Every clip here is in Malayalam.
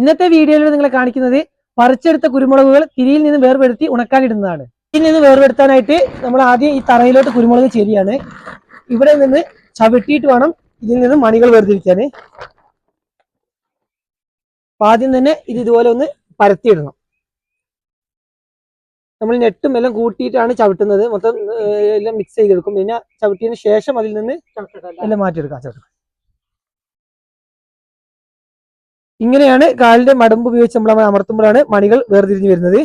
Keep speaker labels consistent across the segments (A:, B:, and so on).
A: ഇന്നത്തെ വീഡിയോയിൽ നിങ്ങളെ കാണിക്കുന്നത് പറിച്ചെടുത്ത കുരുമുളകുകൾ തിരിയിൽ നിന്ന് വേർപെടുത്തി ഉണക്കാനിടുന്നതാണ്. ഇതിൽ നിന്ന് വേർപെടുത്താനായിട്ട് നമ്മൾ ആദ്യം ഈ തറയിലോട്ട് കുരുമുളക് ചെരിയാണ് ഇവിടെ നിന്ന് ചവിട്ടിയിട്ട് വേണം ഇതിൽ നിന്ന് മണികൾ വേർതിരിക്കാൻ. അപ്പൊ ആദ്യം തന്നെ ഇത് ഇതുപോലെ ഒന്ന് പരത്തിയിടണം. നമ്മൾ നെട്ടും എല്ലാം കൂട്ടിയിട്ടാണ് ചവിട്ടുന്നത്. മൊത്തം എല്ലാം മിക്സ് ചെയ്തെടുക്കും. പിന്നെ ചവിട്ടിയതിന് ശേഷം അതിൽ നിന്ന് എല്ലാം മാറ്റിയെടുക്കാം. ചവിട്ടണം ഇങ്ങനെയാണ് കാലിന്റെ മടമ്പ് ഉപയോഗിച്ച് നമ്മൾ അമർത്തുമ്പോഴാണ് മണികൾ വേർതിരിഞ്ഞു വരുന്നത്.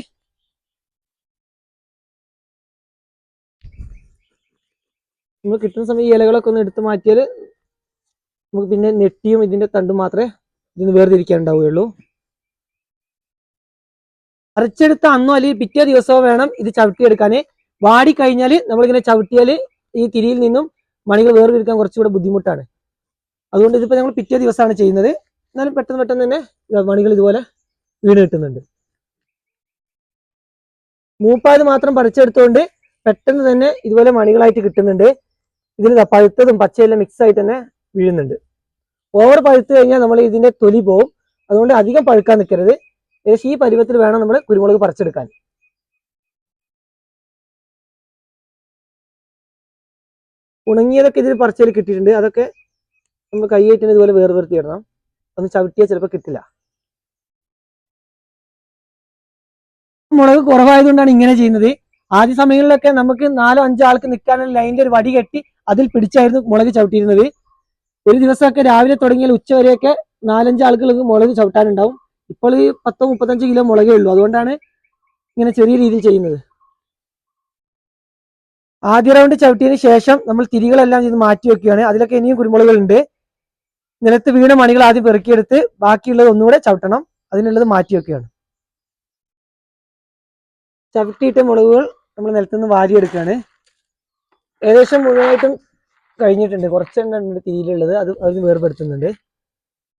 A: നമ്മൾ കിട്ടുന്ന സമയം ഈ ഇലകളൊക്കെ ഒന്ന് എടുത്തു മാറ്റിയാൽ നമുക്ക് പിന്നെ നെറ്റിയും ഇതിന്റെ തണ്ടും മാത്രമേ ഇതിന് വേർതിരിക്കാൻ ഉണ്ടാവുകയുള്ളൂ അരച്ചെടുത്ത അന്നോ അല്ലെങ്കിൽ പിറ്റേ ദിവസമോ വേണം ഇത് ചവിട്ടിയെടുക്കാൻ വാടി കഴിഞ്ഞാൽ നമ്മളിങ്ങനെ ചവിട്ടിയാൽ ഈ തിരിയിൽ നിന്നും മണികൾ വേർതിരിക്കാൻ കുറച്ചുകൂടെ ബുദ്ധിമുട്ടാണ്. അതുകൊണ്ട് ഇതിപ്പോ ഞങ്ങൾ പിറ്റേ ദിവസമാണ് ചെയ്യുന്നത്. എന്നാലും പെട്ടെന്ന് പെട്ടെന്ന് തന്നെ മണികൾ ഇതുപോലെ വീണ് കിട്ടുന്നുണ്ട്. മൂപ്പായത് മാത്രം പറിച്ചെടുത്തുകൊണ്ട് പെട്ടെന്ന് തന്നെ ഇതുപോലെ മണികളായിട്ട് കിട്ടുന്നുണ്ട്. ഇതിൽ പഴുത്തതും പച്ചയെല്ലാം മിക്സ് ആയിട്ട് തന്നെ വീഴുന്നുണ്ട്. ഓവർ പഴുത്ത് കഴിഞ്ഞാൽ നമ്മൾ ഇതിന്റെ തൊലി പോവും. അതുകൊണ്ട് അധികം പഴുക്കാൻ നിൽക്കരുത്. ഏകദേശം ഈ പരുവത്തിൽ വേണം നമ്മൾ കുരുമുളക് പറിച്ചെടുക്കാൻ. ഉണങ്ങിയതൊക്കെ ഇതിൽ പറിച്ചതിൽ കിട്ടിയിട്ടുണ്ട്. അതൊക്കെ നമ്മൾ കൈയേറ്റിന് ഇതുപോലെ വേർപെടുത്തി ഇടണം. ഒന്ന് ചവിട്ടിയാൽ ചിലപ്പോൾ കിട്ടില്ല. മുളക് കുറവായതുകൊണ്ടാണ് ഇങ്ങനെ ചെയ്യുന്നത്. ആദ്യ സമയങ്ങളിലൊക്കെ നമുക്ക് നാലോ അഞ്ചോ ആൾക്ക് നിൽക്കാനുള്ള ലൈനിന്റെ ഒരു വടി കെട്ടി അതിൽ പിടിച്ചായിരുന്നു മുളക് ചവിട്ടിയിരുന്നത്. ഒരു ദിവസമൊക്കെ രാവിലെ തുടങ്ങിയാൽ ഉച്ച വരെയൊക്കെ നാലഞ്ച് ആളുകൾക്ക് മുളക് ചവിട്ടാനുണ്ടാവും. ഇപ്പോൾ ഈ പത്തോ മുപ്പത്തഞ്ച് കിലോ മുളകേ ഉള്ളൂ. അതുകൊണ്ടാണ് ഇങ്ങനെ ചെറിയ രീതിയിൽ ചെയ്യുന്നത്. ആദ്യ റൗണ്ട് ചവിട്ടിയതിന് ശേഷം നമ്മൾ തിരികളെല്ലാം ചെയ്ത് മാറ്റി വെക്കുകയാണ് അതിലൊക്കെ ഇനിയും കുരുമുളകുകളുണ്ട്. നിലത്ത് വീണ മണികൾ ആദ്യം പെറുക്കിയെടുത്ത് ബാക്കിയുള്ളത് ഒന്നുകൂടെ ചവിട്ടണം. അതിനുള്ളത് മാറ്റി വെക്കുകയാണ് ചവിട്ടിയിട്ട മുളകുകൾ നമ്മൾ നിലത്തുനിന്ന് വാരിയെടുക്കുകയാണ്. ഏകദേശം മുഴുവനായിട്ടും കഴിഞ്ഞിട്ടുണ്ട്. കുറച്ചെണ്ണം ഉണ്ട് തിരിയിലുള്ളത്. അത് അതിന് വേർപെടുത്തുന്നുണ്ട്.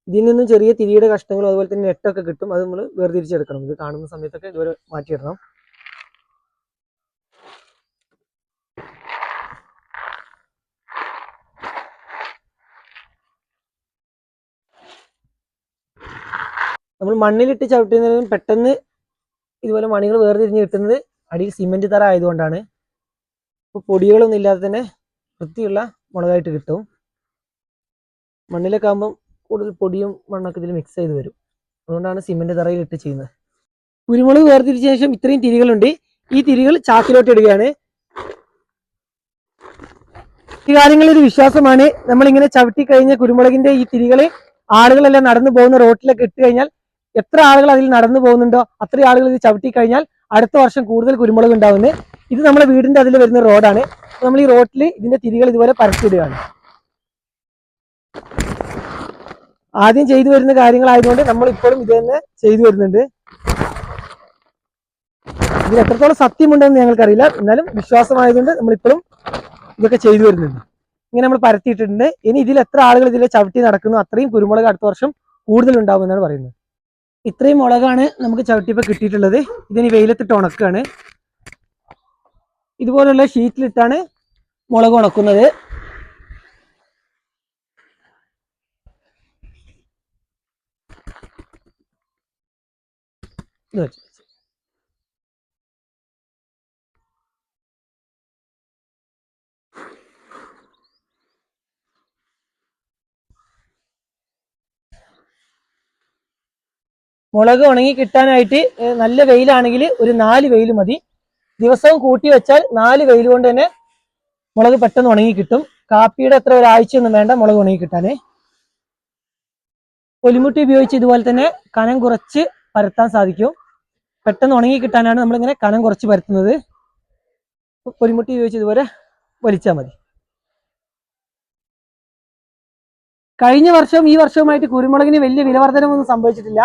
A: ഇതിൽ നിന്നും ചെറിയ തിരിയുടെ കഷ്ണങ്ങളും അതുപോലെ തന്നെ നെട്ടൊക്കെ കിട്ടും. അത് നമ്മൾ വേർതിരിച്ചെടുക്കണം. ഇത് കാണുന്ന സമയത്തൊക്കെ ഇതുവരെ മാറ്റിയിടണം. നമ്മൾ മണ്ണിലിട്ട് ചവിട്ടുന്നതിനും പെട്ടെന്ന് ഇതുപോലെ മണികൾ വേർതിരിഞ്ഞ് കിട്ടുന്നത് അടിയിൽ സിമെന്റ് തറ ആയതുകൊണ്ടാണ്. ഇപ്പോൾ പൊടികളൊന്നും ഇല്ലാതെ തന്നെ വൃത്തിയുള്ള മുളകായിട്ട് കിട്ടും. മണ്ണിലൊക്കെ ആകുമ്പം കൂടുതൽ പൊടിയും മണ്ണൊക്കെ ഇതിൽ മിക്സ് ചെയ്ത് വരും. അതുകൊണ്ടാണ് സിമെന്റ് തറയിൽ ഇട്ട് ചെയ്യുന്നത്. കുരുമുളക് വേർതിരിച്ച ശേഷം ഇത്രയും തിരികളുണ്ട്. ഈ തിരികൾ ചാക്കിലോട്ട് ഇടുകയാണ്. ഈ കാര്യങ്ങളിൽ ഒരു വിശ്വാസമാണ്. നമ്മളിങ്ങനെ ചവിട്ടി കഴിഞ്ഞ കുരുമുളകിന്റെ ഈ തിരികളെ ആളുകളെല്ലാം നടന്നു പോകുന്ന റോട്ടിലൊക്കെ ഇട്ട് കഴിഞ്ഞാൽ എത്ര ആളുകൾ അതിൽ നടന്നു പോകുന്നുണ്ടോ അത്രയും ആളുകൾ ഇത് ചവിട്ടി കഴിഞ്ഞാൽ അടുത്ത വർഷം കൂടുതൽ കുരുമുളക് ഉണ്ടാവുന്നത് ഇത് നമ്മുടെ വീടിന്റെ അതിൽ വരുന്ന റോഡാണ്. നമ്മൾ ഈ റോഡിൽ ഇതിന്റെ തിരികൾ ഇതുപോലെ പരത്തിയിടുകയാണ്. ആദ്യം ചെയ്തു വരുന്ന കാര്യങ്ങളായതുകൊണ്ട് നമ്മൾ ഇപ്പോഴും ഇത് തന്നെ ചെയ്തു വരുന്നുണ്ട്. ഇതിൽ എത്രത്തോളം സത്യമുണ്ടെന്ന് ഞങ്ങൾക്കറിയില്ല. എന്നാലും വിശ്വാസമായതുകൊണ്ട് നമ്മളിപ്പോഴും ഇതൊക്കെ ചെയ്തു വരുന്നുണ്ട്. ഇങ്ങനെ നമ്മൾ പരത്തിയിട്ടുണ്ട് ഇനി ഇതിൽ എത്ര ആളുകൾ ഇതിൽ ചവിട്ടി നടക്കുന്നു അത്രയും കുരുമുളക് അടുത്ത വർഷം കൂടുതൽ ഉണ്ടാവും എന്നാണ് പറയുന്നത്. ഇത്രയും മുളകാണ് നമുക്ക് ചവിട്ടിയപ്പോൾ കിട്ടിയിട്ടുള്ളത്. ഇതിന് വെയിലത്തിട്ട് ഉണക്കുകയാണ് ഇതുപോലുള്ള ഷീറ്റിലിട്ടാണ് മുളക് ഉണക്കുന്നത്. ഇത് മുളക് ഉണങ്ങി കിട്ടാനായിട്ട് നല്ല വെയിലാണെങ്കിൽ ഒരു നാല് വെയിൽ മതി. ദിവസവും കൂട്ടി വെച്ചാൽ നാല് വെയിൽ കൊണ്ട് തന്നെ മുളക് പെട്ടെന്ന് ഉണങ്ങി കിട്ടും. കാപ്പിയുടെ അത്ര ഒരാഴ്ചയൊന്നും വേണ്ട മുളക് ഉണങ്ങി കിട്ടാനേ പൊലിമുട്ടി ഉപയോഗിച്ച് ഇതുപോലെ തന്നെ കനം കുറച്ച് പരത്താൻ സാധിക്കും. പെട്ടെന്ന് ഉണങ്ങി കിട്ടാനാണ് നമ്മളിങ്ങനെ കനം കുറച്ച് പരത്തുന്നത്. പൊലിമുട്ടി ഉപയോഗിച്ച് ഇതുപോലെ വലിച്ചാൽ മതി. കഴിഞ്ഞ വർഷവും ഈ വർഷവുമായിട്ട് കുരുമുളകിന് വലിയ വിലവർദ്ധനമൊന്നും സംഭവിച്ചിട്ടില്ല.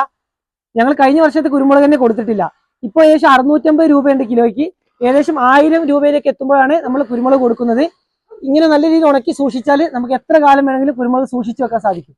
A: ഞങ്ങൾ കഴിഞ്ഞ വർഷത്തെ കുരുമുളക് തന്നെ കൊടുത്തിട്ടില്ല. ഇപ്പോൾ ഏകദേശം അറുന്നൂറ്റമ്പത് രൂപയുണ്ട് കിലോയ്ക്ക്. ഏകദേശം ആയിരം രൂപയിലേക്ക് എത്തുമ്പോഴാണ് നമ്മൾ കുരുമുളക് കൊടുക്കുന്നത്. ഇങ്ങനെ നല്ല രീതിയിൽ ഉണക്കി സൂക്ഷിച്ചാൽ നമുക്ക് എത്ര കാലം വേണമെങ്കിലും കുരുമുളക് സൂക്ഷിച്ചു വെക്കാൻ സാധിക്കും.